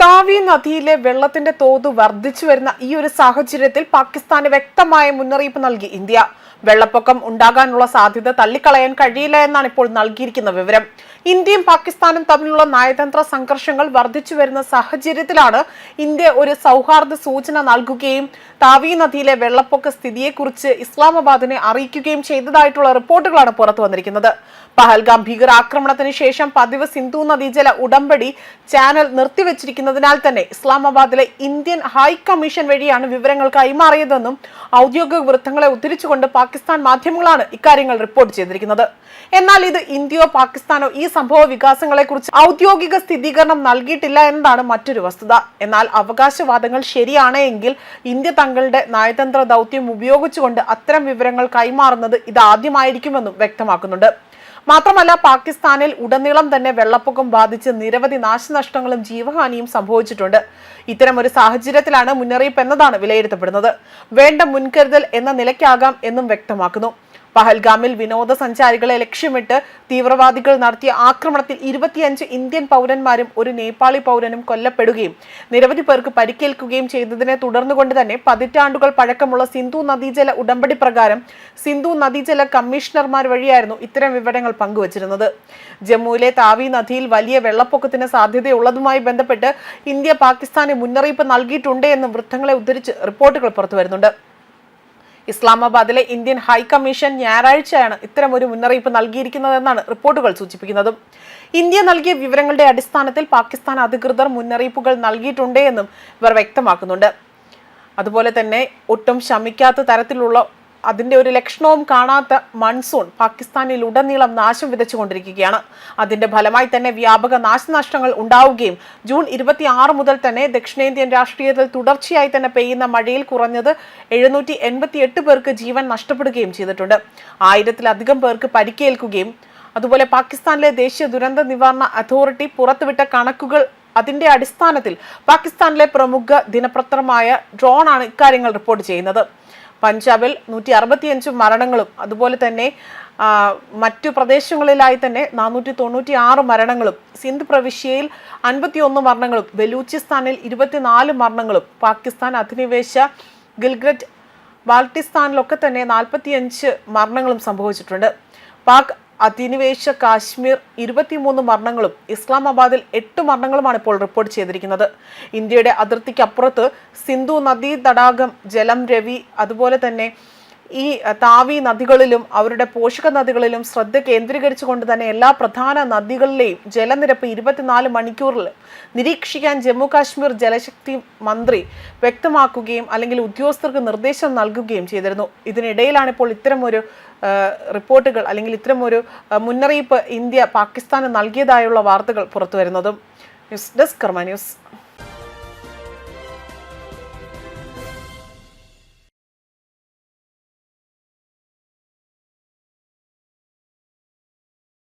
താവി നദിയിലെ വെള്ളത്തിന്റെ തോത് വർദ്ധിച്ചു വരുന്ന ഈ ഒരു സാഹചര്യത്തിൽ പാകിസ്ഥാന് വ്യക്തമായ മുന്നറിയിപ്പ് നൽകി ഇന്ത്യ. വെള്ളപ്പൊക്കം ഉണ്ടാകാനുള്ള സാധ്യത തള്ളിക്കളയാൻ കഴിയില്ല എന്നാണ് ഇപ്പോൾ നൽകിയിരിക്കുന്ന വിവരം. ഇന്ത്യയും പാകിസ്ഥാനും തമ്മിലുള്ള നയതന്ത്ര സംഘർഷങ്ങൾ വർദ്ധിച്ചു വരുന്ന സാഹചര്യത്തിലാണ് ഇന്ത്യ ഒരു സൗഹാർദ്ദ സൂചന നൽകുകയും താവി നദിയിലെ വെള്ളപ്പൊക്ക സ്ഥിതിയെക്കുറിച്ച് ഇസ്ലാമാബാദിനെ അറിയിക്കുകയും ചെയ്തതായിട്ടുള്ള റിപ്പോർട്ടുകളാണ് പുറത്തു വന്നിരിക്കുന്നത്. പഹൽഗാം ഭീകരാക്രമണത്തിന് ശേഷം പതിവ് സിന്ധു നദീജല ഉടമ്പടി ചാനൽ നിർത്തിവച്ചിരിക്കുന്നതിനാൽ തന്നെ ഇസ്ലാമാബാദിലെ ഇന്ത്യൻ ഹൈ കമ്മീഷൻ വഴിയാണ് വിവരങ്ങൾ കൈമാറിയതെന്നും ഔദ്യോഗിക വൃത്തങ്ങളെ ഉദ്ധരിച്ചുകൊണ്ട് പാകിസ്ഥാൻ മാധ്യമങ്ങളാണ് ഇക്കാര്യങ്ങൾ റിപ്പോർട്ട് ചെയ്തിരിക്കുന്നത്. എന്നാൽ ഇത് ഇന്ത്യയോ പാകിസ്ഥാനോ ഈ സംഭവ വികാസങ്ങളെക്കുറിച്ച് ഔദ്യോഗിക സ്ഥിരീകരണം നൽകിയിട്ടില്ല എന്നതാണ് മറ്റൊരു വസ്തുത. എന്നാൽ അവകാശവാദങ്ങൾ ശരിയാണെങ്കിൽ ഇന്ത്യ തങ്ങളുടെ നയതന്ത്ര ദൗത്യം ഉപയോഗിച്ചുകൊണ്ട് അത്തരം വിവരങ്ങൾ കൈമാറുന്നത് ഇതാദ്യമായിരിക്കുമെന്നും വ്യക്തമാക്കുന്നുണ്ട്. മാത്രമല്ല പാകിസ്ഥാനിൽ ഉടനീളം തന്നെ വെള്ളപ്പൊക്കം ബാധിച്ച് നിരവധി നാശനഷ്ടങ്ങളും ജീവഹാനിയും സംഭവിച്ചിട്ടുണ്ട്. ഇത്തരം ഒരു സാഹചര്യത്തിലാണ് മുന്നറിയിപ്പ് എന്നതാണ് വിലയിരുത്തപ്പെടുന്നത്. വേണ്ട മുൻകരുതൽ എന്ന നിലയ്ക്കാകാം എന്നും വ്യക്തമാക്കുന്നു. പഹൽഗാമിൽ വിനോദസഞ്ചാരികളെ ലക്ഷ്യമിട്ട് തീവ്രവാദികൾ നടത്തിയ ആക്രമണത്തിൽ ഇരുപത്തിയഞ്ച് ഇന്ത്യൻ പൗരന്മാരും ഒരു നേപ്പാളി പൗരനും കൊല്ലപ്പെടുകയും നിരവധി പേർക്ക് പരിക്കേൽക്കുകയും ചെയ്തതിനെ തുടർന്നുകൊണ്ട് തന്നെ പതിറ്റാണ്ടുകൾ പഴക്കമുള്ള സിന്ധു നദീജല ഉടമ്പടി പ്രകാരം സിന്ധു നദീജല കമ്മീഷണർമാർ വഴിയായിരുന്നു ഇത്തരം വിവരങ്ങൾ പങ്കുവച്ചിരുന്നത്. ജമ്മുവിലെ താവി നദിയിൽ വലിയ വെള്ളപ്പൊക്കത്തിന് സാധ്യതയുള്ളതുമായി ബന്ധപ്പെട്ട് ഇന്ത്യ പാകിസ്ഥാന് മുന്നറിയിപ്പ് നൽകിയിട്ടുണ്ട് എന്ന് വൃത്തങ്ങളെ ഉദ്ധരിച്ച് റിപ്പോർട്ടുകൾ പുറത്തുവരുന്നുണ്ട്. ഇസ്ലാമാബാദിലെ ഇന്ത്യൻ ഹൈക്കമ്മീഷൻ ഞായറാഴ്ചയാണ് ഒരു മുന്നറിയിപ്പ് നൽകിയിരിക്കുന്നതെന്നാണ് റിപ്പോർട്ടുകൾ സൂചിപ്പിക്കുന്നത്. ഇന്ത്യ നൽകിയ വിവരങ്ങളുടെ അടിസ്ഥാനത്തിൽ പാകിസ്ഥാൻ അധികൃതർ മുന്നറിയിപ്പുകൾ നൽകിയിട്ടുണ്ടേ എന്നും ഇവർ വ്യക്തമാക്കുന്നുണ്ട്. അതുപോലെ തന്നെ ഒട്ടും ശമിക്കാത്ത തരത്തിലുള്ള അതിന്റെ ഒരു ലക്ഷണവും കാണാത്ത മൺസൂൺ പാകിസ്ഥാനിൽ ഉടനീളം നാശം വിതച്ചുകൊണ്ടിരിക്കുകയാണ്. അതിന്റെ ഫലമായി തന്നെ വ്യാപക നാശനഷ്ടങ്ങൾ ഉണ്ടാവുകയും ജൂൺ ഇരുപത്തി ആറ് മുതൽ തന്നെ ദക്ഷിണേന്ത്യൻ രാഷ്ട്രീയത്തിൽ തുടർച്ചയായി തന്നെ പെയ്യുന്ന മഴയിൽ കുറഞ്ഞത് എഴുന്നൂറ്റി എൺപത്തി എട്ട് പേർക്ക് ജീവൻ നഷ്ടപ്പെടുകയും ചെയ്തിട്ടുണ്ട്. ആയിരത്തിലധികം പേർക്ക് പരിക്കേൽക്കുകയും അതുപോലെ പാകിസ്ഥാനിലെ ദേശീയ ദുരന്ത നിവാരണ അതോറിറ്റി പുറത്തുവിട്ട കണക്കുകൾ അതിന്റെ അടിസ്ഥാനത്തിൽ പാകിസ്ഥാനിലെ പ്രമുഖ ദിനപത്രമായ ഡ്രോൺ ആണ് ഇക്കാര്യങ്ങൾ റിപ്പോർട്ട് ചെയ്യുന്നത്. പഞ്ചാബിൽ നൂറ്റി അറുപത്തിയഞ്ച് മരണങ്ങളും അതുപോലെ തന്നെ മറ്റു പ്രദേശങ്ങളിലായി തന്നെ നാനൂറ്റി തൊണ്ണൂറ്റി ആറ് മരണങ്ങളും സിന്ധ് പ്രവിശ്യയിൽ അൻപത്തിയൊന്ന് മരണങ്ങളും ബലൂചിസ്ഥാനിൽ ഇരുപത്തിനാല് മരണങ്ങളും പാകിസ്ഥാൻ അധിനിവേശ ഗിൽഗ്രറ്റ് ബാൾട്ടിസ്ഥാനിലൊക്കെ തന്നെ നാൽപ്പത്തിയഞ്ച് മരണങ്ങളും സംഭവിച്ചിട്ടുണ്ട്. പാക് അധിനിവേശ കാശ്മീർ ഇരുപത്തിമൂന്ന് മരണങ്ങളും ഇസ്ലാമാബാദിൽ എട്ട് മരണങ്ങളുമാണ് ഇപ്പോൾ റിപ്പോർട്ട് ചെയ്തിരിക്കുന്നത്. ഇന്ത്യയുടെ അതിർത്തിക്കപ്പുറത്ത് സിന്ധു നദീ തടാകം ജലം രവി അതുപോലെ തന്നെ ഈ താവി നദികളിലും അവരുടെ പോഷക നദികളിലും ശ്രദ്ധ കേന്ദ്രീകരിച്ചുകൊണ്ട് തന്നെ എല്ലാ പ്രധാന നദികളിലെയും ജലനിരപ്പ് ഇരുപത്തിനാല് മണിക്കൂറിൽ നിരീക്ഷിക്കാൻ ജമ്മു കാശ്മീർ ജലശക്തി മന്ത്രി വ്യക്തമാക്കുകയും അല്ലെങ്കിൽ ഉദ്യോഗസ്ഥർക്ക് നിർദ്ദേശം നൽകുകയും ചെയ്തിരുന്നു. ഇതിനിടയിലാണ് ഇപ്പോൾ ഇത്തരമൊരു റിപ്പോർട്ടുകൾ അല്ലെങ്കിൽ ഇത്തരമൊരു മുന്നറിയിപ്പ് ഇന്ത്യ പാകിസ്ഥാന് നൽകിയതായുള്ള വാർത്തകൾ പുറത്തുവരുന്നതും. News desk Karma news.